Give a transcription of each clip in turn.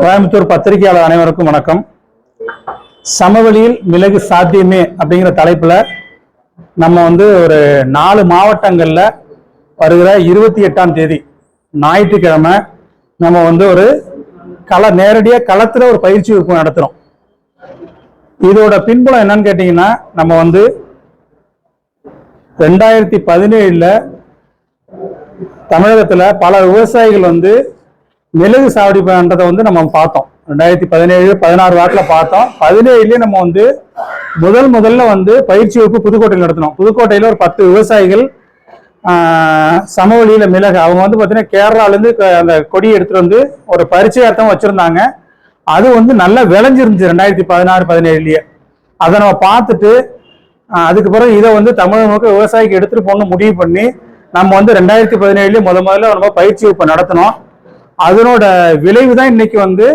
கோயம்புத்தூர் பத்திரிகையாளர் அனைவருக்கும் வணக்கம். சமவெளியில் மிளகு சாத்தியமே அப்படிங்கிற தலைப்புல நம்ம வந்து ஒரு நாலு மாவட்டங்கள்ல வருகிற இருபத்தி எட்டாம் தேதி ஞாயிற்றுக்கிழமை நம்ம வந்து ஒரு கல நேரடியாக களத்துல ஒரு பயிற்சி வகுப்பு நடத்துறோம். இதோட பின்புலம் என்னன்னு கேட்டீங்கன்னா நம்ம வந்து ரெண்டாயிரத்தி பதினேழுல தமிழகத்துல பல விவசாயிகள் வந்து மிளகு சாவடி பண்றதை வந்து நம்ம பார்த்தோம். ரெண்டாயிரத்தி பதினேழு பதினாறு வாரத்தில் பார்த்தோம். பதினேழுலயே நம்ம வந்து முதல் முதல்ல வந்து பயிற்சி வகுப்பு புதுக்கோட்டையில் நடத்தினோம். புதுக்கோட்டையில் ஒரு பத்து விவசாயிகள் சமவெளியில் சமவெளியில மிளகு அவங்க வந்து பார்த்தீங்கன்னா கேரளாலேருந்து அந்த கொடி எடுத்துட்டு வந்து ஒரு பரிச்சயார்த்தம் வச்சுருந்தாங்க. அது வந்து நல்லா விளைஞ்சிருந்துச்சு ரெண்டாயிரத்தி பதினாறு பதினேழுலயே. அதை நம்ம பார்த்துட்டு அதுக்கு பிறகு இதை வந்து தமிழக முழுக்க விவசாயிக்கு எடுத்துகிட்டு போகணும்னு முடிவு பண்ணி நம்ம வந்து ரெண்டாயிரத்தி பதினேழுலேயே முத முதல்ல நம்ம பயிற்சி வகுப்பு நடத்தினோம். அதனோட விளைவு தான் இன்னைக்கு வந்து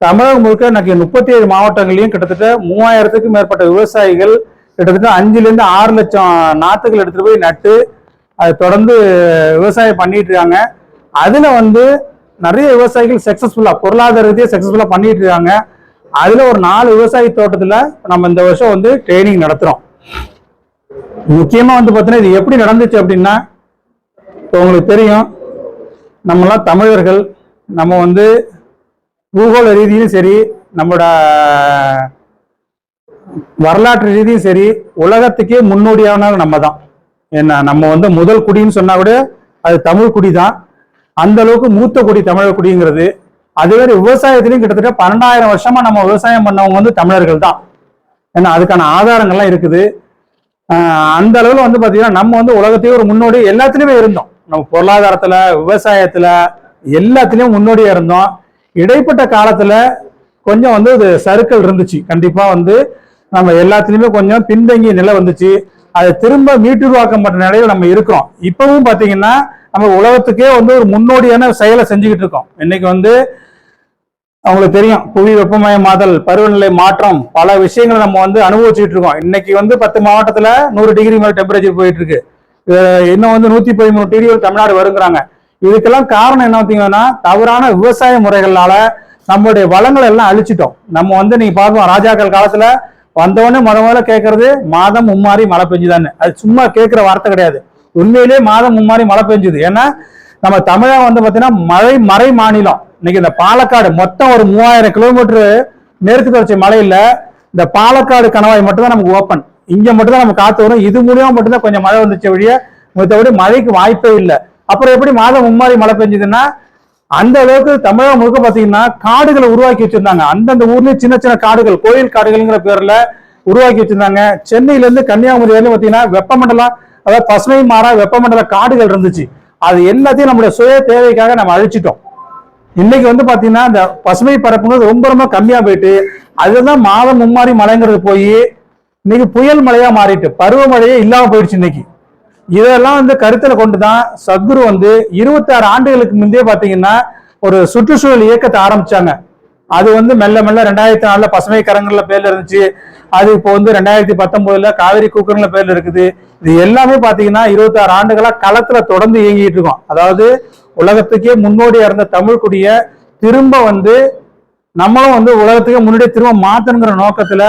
தமிழகம் முழுக்க எனக்கு முப்பத்தி ஏழு மாவட்டங்களையும் கிட்டத்தட்ட மூவாயிரத்துக்கும் மேற்பட்ட விவசாயிகள் கிட்டத்தட்ட அஞ்சுலேருந்து ஆறு லட்சம் நாற்றுகள் எடுத்துகிட்டு போய் நட்டு அதை தொடர்ந்து விவசாயம் பண்ணிட்டு இருக்காங்க. அதில் வந்து நிறைய விவசாயிகள் சக்ஸஸ்ஃபுல்லாக பொருளாதார சக்ஸஸ்ஃபுல்லாக பண்ணிட்டு இருக்காங்க. அதில் ஒரு நாலு விவசாய தோட்டத்தில் நம்ம இந்த வருஷம் வந்து ட்ரைனிங் நடத்துகிறோம் முக்கியமாக வந்து பார்த்தீங்கன்னா இது எப்படி நடந்துச்சு அப்படின்னா இப்போ உங்களுக்கு தெரியும். நம்மளாம் தமிழர்கள் நம்ம வந்து பூகோள ரீதியும் சரி நம்மளோட வரலாற்று ரீதியும் சரி உலகத்துக்கே முன்னோடியானவர் நம்ம தான் என்ன நம்ம வந்து முதல் குடின்னு சொன்னா கூட அது தமிழ் குடி தான் அந்த அளவுக்கு மூத்த குடி தமிழர் குடிங்கிறது. அதே மாதிரி விவசாயத்திலையும் கிட்டத்தட்ட பன்னெண்டாயிரம் வருஷமா நம்ம விவசாயம் பண்ணவங்க வந்து தமிழர்கள் தான் ஏன்னா அதுக்கான ஆதாரங்கள்லாம் இருக்குது. அந்த அளவில் வந்து பார்த்தீங்கன்னா நம்ம வந்து உலகத்தையே ஒரு முன்னோடி எல்லாத்துலேயுமே இருந்தோம். நம்ம பொருளாதாரத்துல விவசாயத்துல எல்லாத்துலயும் முன்னோடியா இருந்தோம். இடைப்பட்ட காலத்துல கொஞ்சம் வந்து இது சறுக்கல் இருந்துச்சு. கண்டிப்பா வந்து நம்ம எல்லாத்துலயுமே கொஞ்சம் பின்தங்கிய நிலை வந்துச்சு. அதை திரும்ப மீட்டுருவாக்கப்பட்ட நிலையில நம்ம இருக்கிறோம். இப்பவும் பாத்தீங்கன்னா நம்ம உலகத்துக்கே வந்து ஒரு முன்னோடியான செயலை செஞ்சுக்கிட்டு இருக்கோம். இன்னைக்கு வந்து அவங்களுக்கு தெரியும் புவி வெப்பமயமாதல் பருவநிலை மாற்றம் பல விஷயங்களை நம்ம வந்து அனுபவிச்சுட்டு இருக்கோம். இன்னைக்கு வந்து பத்து மாவட்டத்துல நூறு டிகிரி மேல டெம்பரேச்சர் போயிட்டு இருக்கு. இன்னும் வந்து நூத்தி பதிமூணு டிடிஓ தமிழ்நாடு வருங்கிறாங்க. இதுக்கெல்லாம் காரணம் என்ன பார்த்தீங்கன்னா தவறான விவசாய முறைகளால நம்மளுடைய வளங்களை எல்லாம் அழிச்சிட்டோம். நம்ம வந்து நீங்க பார்ப்போம் ராஜாக்கள் காலத்துல வந்தவொடனே முத முதல்ல கேட்கறது மாதம் மும்மாறி மழை பெஞ்சுதான்னு. அது சும்மா கேட்கிற வார்த்தை கிடையாது. உண்மையிலேயே மாதம் மும்மாறி மழை பெஞ்சுது. ஏன்னா நம்ம தமிழகம் வந்து பாத்தீங்கன்னா மழை மறை மாநிலம். இன்னைக்கு இந்த பாலக்காடு மொத்தம் ஒரு மூவாயிரம் கிலோமீட்டர் மேற்கு தொடர்ச்சி மலையில இந்த பாலக்காடு கணவாய் மட்டும்தான் நமக்கு ஓப்பன் இங்க மட்டும் தான் நம்ம காத்து வரும். இது மூலியமா மட்டும்தான் கொஞ்சம் மழை வந்துச்சு வழிய மற்றபடி மழைக்கு வாய்ப்பே இல்லை. அப்புறம் எப்படி மாதம் மும்மாரி மழை பெஞ்சதுன்னா அந்த அளவுக்கு தமிழகம் முழுக்க பாத்தீங்கன்னா காடுகளை உருவாக்கி வச்சிருந்தாங்க. அந்தந்த ஊர்லயே சின்ன சின்ன காடுகள் கோயில் காடுகள்ங்கிற பேர்ல உருவாக்கி வச்சிருந்தாங்க. சென்னையில இருந்து கன்னியாகுமரி வரையிலும் பாத்தீங்கன்னா வெப்பமண்டலம் அதாவது பசுமை மாறா வெப்பமண்டல காடுகள் இருந்துச்சு. அது எல்லாத்தையும் நம்மளுடைய சுய தேவைக்காக நம்ம அழிச்சிட்டோம். இன்னைக்கு வந்து பாத்தீங்கன்னா இந்த பசுமை பரப்புங்கிறது ரொம்ப ரொம்ப கம்மியா போயிட்டு அதுதான் மாதம் மும்மாரி மழைங்கிறது போய் இன்னைக்கு புயல் மழையா மாறிட்டு பருவமழையே இல்லாம போயிடுச்சு இன்னைக்கு. இதெல்லாம் வந்து கருத்துல கொண்டுதான் சத்குரு வந்து இருபத்தாறு ஆண்டுகளுக்கு முந்தைய பாத்தீங்கன்னா ஒரு சுற்றுச்சூழல் இயக்கத்தை ஆரம்பிச்சாங்க. அது வந்து மெல்ல மெல்ல ரெண்டாயிரத்தி நாலுல பசுமை கரங்கள்ல பேர்ல இருந்துச்சு. அது இப்போ வந்து ரெண்டாயிரத்தி பத்தொன்பதுல காவிரி கூக்கர்ல பேர்ல இருக்குது. இது எல்லாமே பாத்தீங்கன்னா இருபத்தாறு ஆண்டுகளா களத்துல தொடர்ந்து இயங்கிட்டு இருக்கோம். அதாவது உலகத்துக்கே முன்னோடியா இருந்த தமிழ் குடிய திரும்ப வந்து நம்மளும் வந்து உலகத்துக்கு முன்னாடியே திரும்ப மாத்தணுங்கிற நோக்கத்துல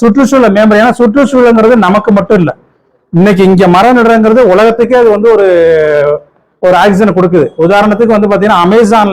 சுற்றுச்சூழல் மேம்படும் ஏன்னா சுற்றுச்சூழல்ங்கிறது நமக்கு மட்டும் இல்லை. இன்னைக்கு இங்க மரம் நடுறங்கிறது உலகத்துக்கே அது வந்து ஒரு ஒரு ஆக்சிஜனை கொடுக்குது. உதாரணத்துக்கு வந்து பாத்தீங்கன்னா அமேசான்ல